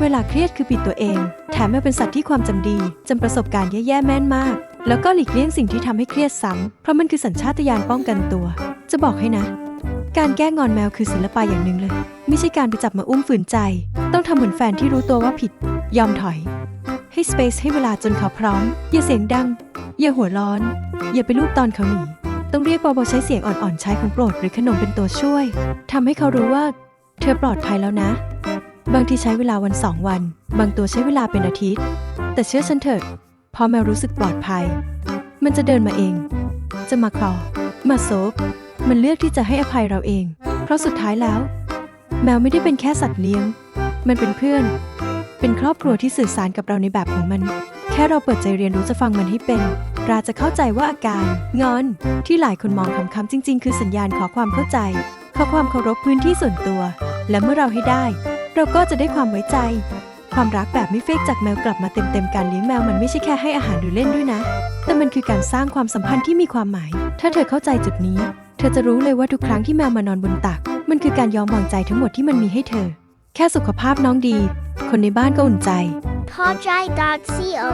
เวลาเครียดคือปิดตัวเอง แถมยังเป็นสัตว์ที่ความจำดีจำประสบการณ์แย่ๆแม่นมาก แล้วก็หลีกเลี่ยงสิ่งที่ทำให้เครียดซ้ำเพราะมันคือสัญชาตญาณป้องกันตัว จะบอกให้นะ การแก้งอนแมวคือศิลปะอย่างหนึ่งเลย ไม่ใช่การไปจับมาอุ้มฝืนใจ ต้องทำเหมือนแฟนที่รู้ตัวว่าผิด ยอมถอย ให้สเปซให้เวลาจนเขาพร้อม อย่าเสียงดัง อย่าหัวร้อน อย่าไปลูบตอนเขาหนีต้องเรียกเบาๆใช้เสียงอ่อนๆใช้ของโปรดหรือขนมเป็นตัวช่วยทำให้เขารู้ว่า เธอปลอดภัยแล้วนะ บางทีใช้เวลาวันสองวัน บางตัวใช้เวลาเป็นอาทิตย์ แต่เชื่อฉันเถอะ พอแมวรู้สึกปลอดภัย มันจะเดินมาเอง จะมาคลอ มาโซบมันเลือกที่จะให้อภัยเราเอง เพราะสุดท้ายแล้ว แมวไม่ได้เป็นแค่สัตว์เลี้ยง มันเป็นเพื่อน เป็นครอบครัวที่สื่อสารกับเราในแบบของมัน แค่เราเปิดใจเรียนรู้จะฟังมันให้เป็นราจะเข้าใจว่าอาการ งอน ที่หลายคนมองคำๆจริง ๆ คือสัญญาณขอความเข้าใจ ขอความเคารพพื้นที่ส่วนตัว และเมื่อเราให้ได้ เราก็จะได้ความไว้ใจ ความรักแบบไม่เฟกจากแมวกลับมาเต็มๆการเลี้ยงแมวมันไม่ใช่แค่ให้อาหารหรือเล่นด้วยนะ แต่มันคือการสร้างความสัมพันธ์ที่มีความหมาย ถ้าเธอเข้าใจจุดนี้ เธอจะรู้เลยว่าทุกครั้งที่แมวมานอนบนตัก มันคือการยอมวางใจทั้งหมดที่มันมีให้เธอ แค่สุขภาพน้องดี คนในบ้านก็อุ่นใจ Podjai.co